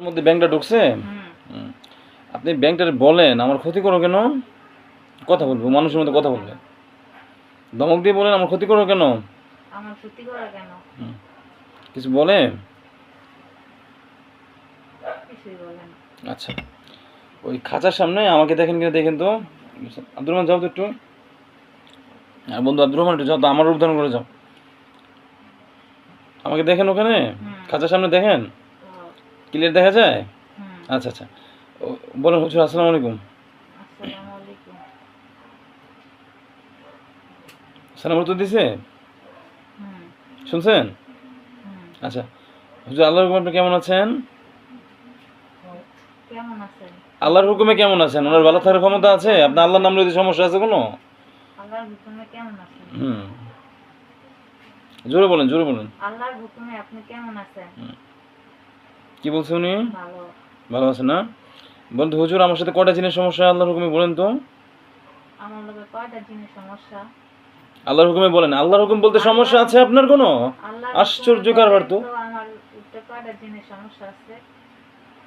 মধ্যে ব্যাংকটা ঢুকছে। আপনি ব্যাংকটা বলেন আমার ক্ষতি করো কেন? কথা বলব মানুষের মধ্যে কথা বলবে। ধমক দিয়ে বলেন আমার ক্ষতি করো কেন। কিছু বলে? আচ্ছা। ওই খাঁচার সামনে আমাকে দেখেন কিনা দেখেন তো। আব্দুর রহমান যাও তো একটু। আর বন্ধু আব্দুর রহমান একটু যাও তো আমার রূপ ধারণ করে যাও। আমাকে দেখেন ওখানে? খাঁচার সামনে দেখেন? ক্লিয়ার দেখা যায়? আচ্ছা আচ্ছা। বলেন হুজুর আসসালামু আলাইকুম। আসসালামু আলাইকুম। সালাম উত্তর দিছে? শুনছেন? আচ্ছা। হুজুর আল্লাহর হুকুমে আপনি কেমন আছেন? কেমন আছেন? আল্লাহর হুকুমে কেমন আছেন? ওনার ভালো থাকার ক্ষমতা আছে? আপনার আল্লাহর নাম লইতে সমস্যা আছে কোনো? আল্লাহর হুকুমে কেমন আছেন? হুম। জোরে বলেন জোরে বলেন। আল্লাহর হুকুমে আপনি কেমন আছেন? কি বলছে উনি? ভালো। আছে না? বলতে হুজুর আমার সাথে কটা জিনিস সমস্যা? আল্লাহর হুকুমে বলেন তো। আমার লোকে কয়টা জিনিস সমস্যা? আল্লাহর হুকুমে বলেন। আল্লাহর হুকুম বলতে সমস্যা আছে আপনার কোনো? আশ্চর্য কারবার তো।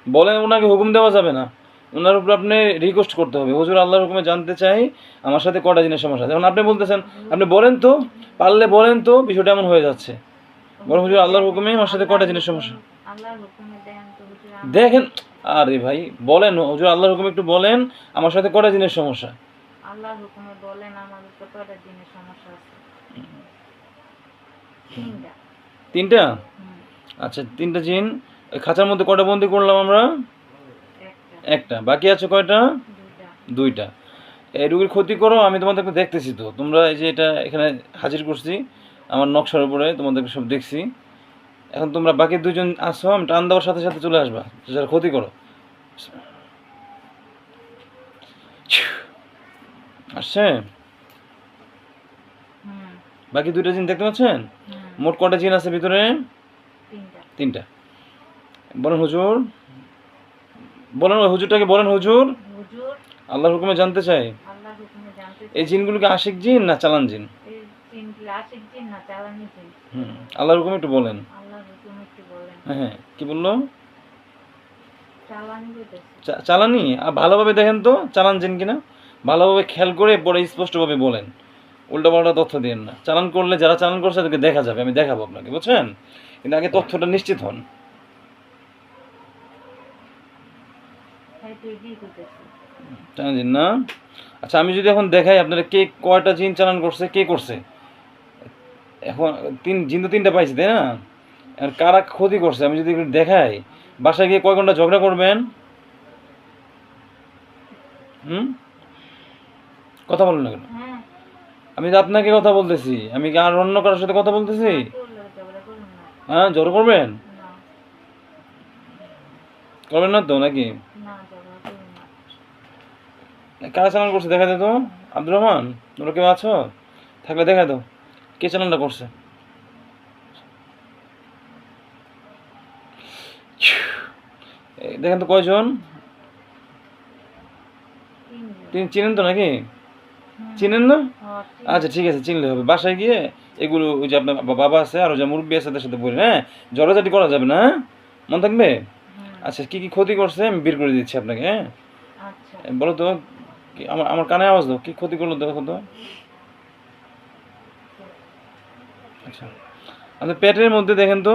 বলেন ওনাকে হুকুম দেওয়া যাবে না। ওনার উপর আপনি রিকোয়েস্ট করতে হবে। হুজুর আল্লাহর হুকুমে জানতে চাই আমার সাথে কটা জিনিস সমস্যা আছে। এখন আপনি বলতেছেন আপনি বলেন তো পারলে বলেন তো বিষয়টা এমন হয়ে যাচ্ছে। বলেন হুজুর আল্লাহর হুকুমে আমার সাথে কটা জিনিস সমস্যা? দেখেন আরে ভাই বলেন হুজুর আল্লাহর হুকুমে একটু বলেন আমার সাথে কটা জিনিস সমস্যা? আল্লাহর হুকুমে বলেন আমার তো কয়টা জিনিস সমস্যা আছে। তিনটা। তিনটা? আচ্ছা তিনটা জিন খাঁচার মধ্যে কটা বন্দি করলাম আমরা? একটা। বাকি আছে কয়টা? দুইটা। দুইটা। এই রুগীর ক্ষতি করো আমি তোমাদেরকে দেখতেছি তো। তোমরা এই যে এটা এখানে হাজির করছি আমার নকশার উপরে তোমাদেরকে সব দেখছি। এখন তোমরা বাকি দুজন আসো আমি টান দেওয়ার সাথে সাথে চলে আসবা। যারা ক্ষতি করো। আসছে? বাকি দুইটা জিন দেখতে পাচ্ছেন? মোট কটা জিন আছে ভিতরে? তিনটা। বলেন হুজুর। বলেন হুজুরটাকে বলেন হুজুর। আল্লাহর হুকুমে জানতে চাই। এই জিনগুলোকে আশিক জিন না চালান জিন? আল্লাহর হুকুমে একটু বলেন আল্লাহর হুকুমে একটু বলেন হ্যাঁ হ্যাঁ। কি বলল? চালানি আর ভালোভাবে দেখেন তো চালান জিন কিনা? ভালোভাবে খেয়াল করে পরে স্পষ্টভাবে বলেন। উল্টাপাল্টা তথ্য দিন না। চালান করলে যারা চালান করছে তাদেরকে দেখা যাবে আমি দেখাবো আপনাকে বুঝছেন? কিন্তু আগে তথ্যটা নিশ্চিত হন। তাই তুই দিয়ে দিতেছে চালান না? আচ্ছা আমি যদি এখন দেখাই আপনারা কে কয়টা জিন চালান করছে কে করছে? এখন তিন জিন তো তিনটা পাইছি তাই না? আর কারা ক্ষতি করছে আমি যদি একটু দেখাই বাসায় গিয়ে কয় ঘণ্টা ঝগড়া করবেন? হুম? কথা বলেন না কেন? হ্যাঁ। আমি তো আপনাকে কথা বলতেছি আমি কি আর অন্য কারোর সাথে কথা বলতেছি? হ্যাঁ জড়ো করবেন? করবেন না তো নাকি? কারা চালান করছে দেখা দে তো। আব্দুর রহমান তোমরা কেউ আছো? থাকলে দেখা দাও। কে চালানটা করছে এই দেখেন তো কয়জন? চিনেন তো নাকি? হুম। চিনেন না? হ্যাঁ, আচ্ছা ঠিক আছে চিনলে হবে। বাসায় গিয়ে এগুলো ওই যে আপনার বাবা আছে আর ওই যে মুরব্বী আছে তাদের সাথে বলি হ্যাঁ? জড়াজাটি করা যাবে না হ্যাঁ? মনে থাকবে? আচ্ছা কি কি ক্ষতি করছে? আমি বের করে দিচ্ছি আপনাকে হ্যাঁ? আচ্ছা। বলো তো আমার আমার কানে আওয়াজ দাও কি ক্ষতি করল দেখো তো। আচ্ছা। আমাদের পেটের মধ্যে দেখেন তো।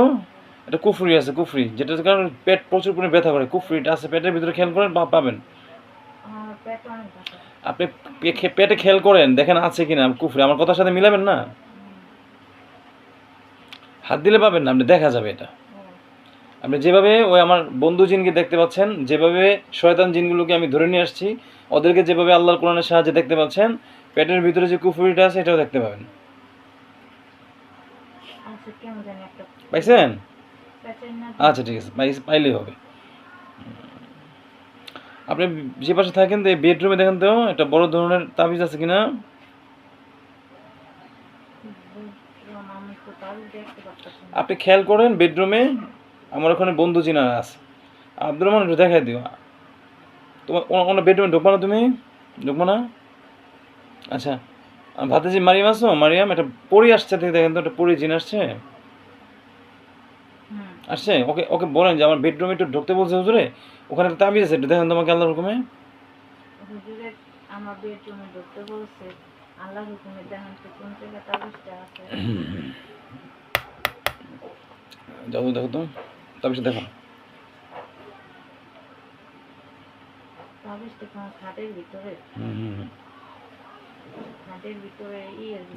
এটা কুফরি আছে কুফরি। যেটার কারণে পেট প্রচুর পরিমাণে ব্যথা করে। কুফরিটা আছে পেটের ভিতরে খেয়াল করেন বা পাবেন। আপনি পেটে খেয়াল করেন দেখেন আছে কিনা কুফরি। আমার কথার সাথে মিলাবেন না? হাত দিলে পাবেন না আপনি দেখা যাবে এটা। আপনি যেভাবে ওই আমার বন্ধু জিনকে দেখতে পাচ্ছেন যেভাবে শয়তান জিনগুলোকে আমি ধরে নিয়ে আসছি ওদেরকে যেভাবে আল্লাহর কোরআনের সাহায্যে দেখতে পাচ্ছেন পেটের ভিতরে যে কুফুরিটা আছে এটাও দেখতে পাবেন। আচ্ছা পাইছেন? আচ্ছা ঠিক আছে। পাই পাইলেই হবে। আপনি যে পাশে থাকেন তো এই বেডরুমে দেখেন তো একটা বড় ধরনের তাবিজ আছে কিনা। আপনি খেয়াল করেন বেডরুমে আমার ওখানে বন্ধু জিনা আছে আব্দুর রহমান একটু দেখাই দিও। তোমার ওনার বেডরুমে ঢুকবো না তুমি? ঢুকবো না? আচ্ছা। আর যে মারিয়াম আসো মারিয়াম একটা পরি আসছে দেখেন তো একটা পরি জিন আসছে। আসছে? ওকে ওকে বলেন যে আমার বেডরুমে একটু ঢুকতে বলছে হুজুরে ওখানে একটা তাবিজ আছে একটু দেখেন তোমাকে আল্লাহর হুকুমে। হুজুরে আমার বেডরুমে ঢুকতে বলছে আল্লাহ হুকুমে দেখেন তো কোন জায়গায় তাবিজটা আছে। যাও দেখো তো দেখো তাবিজটা খাটের ভিতরে? হুম, ভিতরে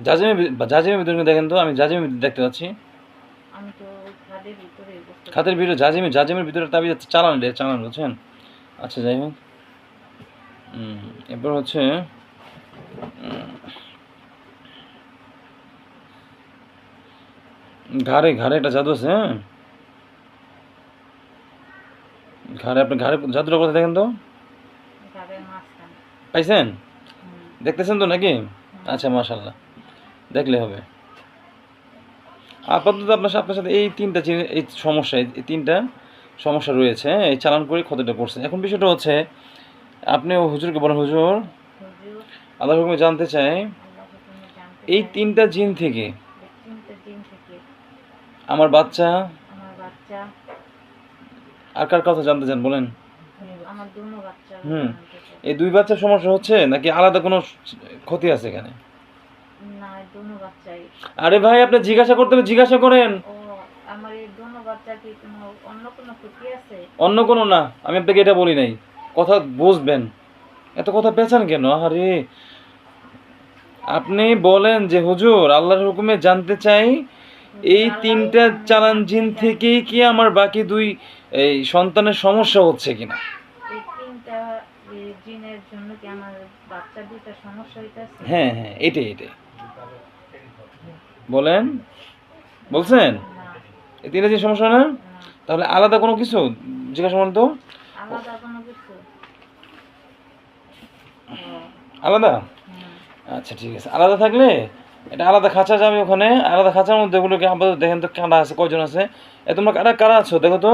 জাজিমের ভিতরে দেখেন তো আমি জাজিমের ভিতরে দেখতে পাচ্ছি আমি তো খাতের ভিতরে জাজিমে জাজিমের ভিতরে তাবিজ চালান রে চালান বুঝছেন? আচ্ছা যাই হোক। এরপর হচ্ছে ঘাড়ে ঘাড়ে একটা জাদু আছে হ্যাঁ? ঘাড়ে আপনি ঘাড়ে জাদুটা কথা দেখেন তো? পাইছেন? দেখতেছেন তো নাকি? আচ্ছা মাশাল্লাহ দেখলে হবে। আপাতত আপনার সাথে- আপনার সাথে এই তিনটা এই সমস্যা এই তিনটা সমস্যা রয়েছে? এই চালান করে ক্ষতিটা করছে এখন বিষয়টা হচ্ছে আপনি ও হুজুরকে বলেন হুজুর আল্লাহ হুকুমে জানতে চাই এই তিনটা জিন থেকে আমার বাচ্চা আর কার কথা জানতে চান বলেন হুম। এই দুই বাচ্চার সমস্যা হচ্ছে নাকি আলাদা কোনো ক্ষতি আছে এখানে বাচ্চাই। আরে ভাই আপনি জিজ্ঞাসা করতে হবে জিজ্ঞাসা করেন। ও আমার এই দুনো বাচ্চা কি কোনো অন্য কোনো ক্ষতি আছে? অন্য কোনো না আমি আপনাকে এটা বলি নাই। কথা বুঝবেন। এত কথা পেছান কেন? আরে আপনি বলেন যে হুজুর আল্লাহর হুকুমে জানতে চাই এই তিনটা চালান জিন থেকেই কি আমার বাকি দুই এই সন্তানের সমস্যা হচ্ছে কিনা? জিনের জন্য কি আমার বাচ্চা দুইটা সমস্যা হইতেছে? হ্যাঁ হ্যাঁ এটাই এটাই। বলেন। বলছেন? এই তিনটা সমস্যা না? তাহলে আলাদা কোনো কিছু? জিজ্ঞাসা করেন তো। আলাদা। আচ্ছা ঠিক আছে। আলাদা থাকলে? এটা আলাদা খাঁচা যাবে ওখানে আলাদা খাঁচার মধ্যে ওগুলোকে আপাতত দেখেন তো কারা আছে কয়জন আছে। এ তোমরা কারা কারা আছো? দেখো তো।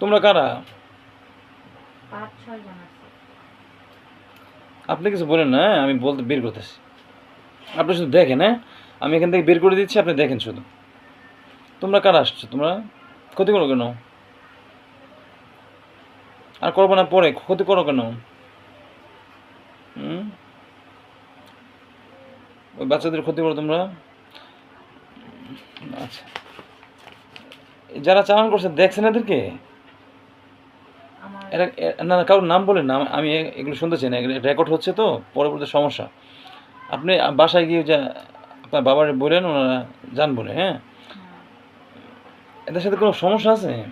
তোমরা কারা? আপনি কিছু বলেন না হ্যাঁ? আমি বলতে বের করতেছি। আপনি শুধু দেখেন হ্যাঁ? আমি এখান থেকে বের করে দিচ্ছি আপনি দেখেন শুধু। তোমরা কারা আসছো? তোমরা ক্ষতি করো কেন? আর করব না পরে ক্ষতি করো কেন? হুম? ওই বাচ্চাদের ক্ষতি করো তোমরা। আচ্ছা। যারা চালান করছে দেখছেন এদেরকে? এরা না না কারোর নাম বলেন না আমি- এগুলো শুনতে চাই না এগুলো রেকর্ড হচ্ছে তো পরবর্তী সমস্যা। আপনি বাসায় গিয়ে যা আপনার বাবার বলেন ওনারা যান বলে হ্যাঁ? এদের সাথে কোনো সমস্যা আছে?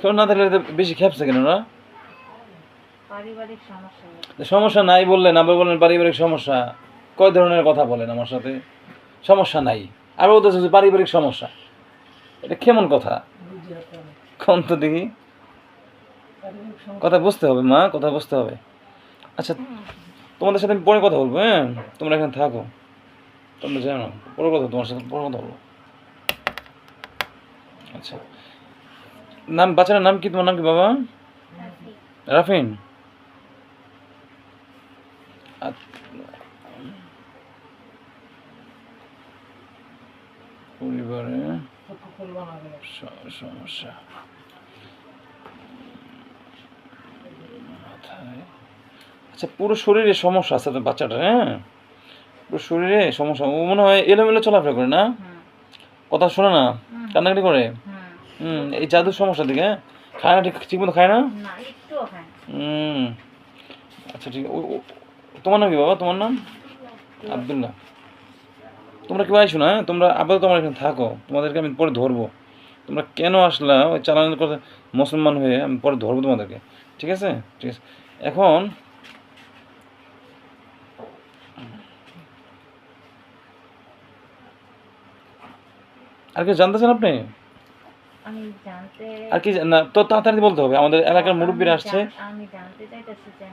কেউ না থাকলে বেশি খেপছে কেন ওরা? সমস্যা। নাই বললেন আবার বললেন পারিবারিক সমস্যা। কয় ধরনের কথা বলেন আমার সাথে? সমস্যা নাই। আর ওদের হচ্ছে পারিবারিক সমস্যা। এটা কেমন কথা? কোন তো দেখি? কথা বুঝতে হবে মা কথা বুঝতে হবে। আচ্ছা তোমাদের সাথে আমি পরে কথা বলব হ্যাঁ? তোমরা এখানে থাকো। তোমরা জানো, পরে কথা তোমার সাথে পরে কথা বলব। আচ্ছা। নাম, বাচ্চাটার নাম কি? তোমার নাম কি, বাবা? রাফিন। আচ্ছা। পরিবারে সমস্যা। মাথায় আচ্ছা পুরো শরীরে সমস্যা আছে তো বাচ্চাটার হ্যাঁ? পুরো শরীরে সমস্যা ও মনে হয় এলোমেলো চলাফেরা করে না? কথা শোনে না? কান্নাকাটি করে? হুম। এই জাদুর সমস্যা থেকে হ্যাঁ? খায় না ঠিক ঠিক মতো খায় না। হুম আচ্ছা ঠিক তোমার নাম কি বাবা? তোমার নাম? আবদুল্লাহ। তোমরা কেউ আইসো না? হ্যাঁ? তোমরা আপাতত তোমার এখানে থাকো তোমাদেরকে আমি পরে ধরবো। তোমরা কেন আসলা? ওই চালানোর কথা মুসলমান হয়ে আমি পরে ধরবো তোমাদেরকে। ঠিক আছে? ঠিক আছে। এখন আর কি জানতে চান আপনি? আমি জানতে আর কি না তো তাড়াতাড়ি বলতে হবে আমাদের এলাকার মুরব্বীরা আসছে। আমি জানতে চাইতেছি যে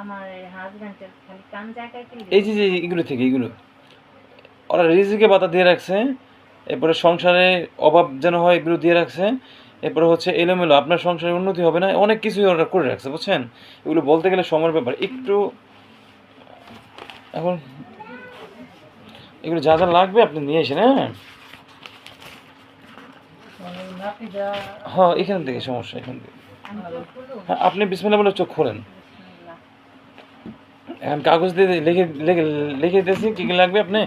আমার হাজবেন্ডের খালি কান জায়গায় এই যে এগুলো থেকে এগুলো। ওরা রিজিকে বাধা দিয়ে রাখছে এরপরে সংসারে অভাব যেন হয় এগুলো দিয়ে রাখছে এরপরে হচ্ছে এলোমেলো আপনার সংসারে উন্নতি হবে না অনেক কিছুই ওরা করে রাখছে বুঝছেন? এগুলো বলতে গেলে সময়ের ব্যাপার। একটু এখন এগুলো যা যা লাগবে আপনি নিয়ে এসেন হ্যাঁ? হ্যাঁ এখান থেকে সমস্যা এখান থেকে। হ্যাঁ আপনি বিসমিল্লা বলে চোখ খোলেন। এখন কাগজ দিয়ে লিখে লিখে দিয়েছি কি কী লাগবে আপনি?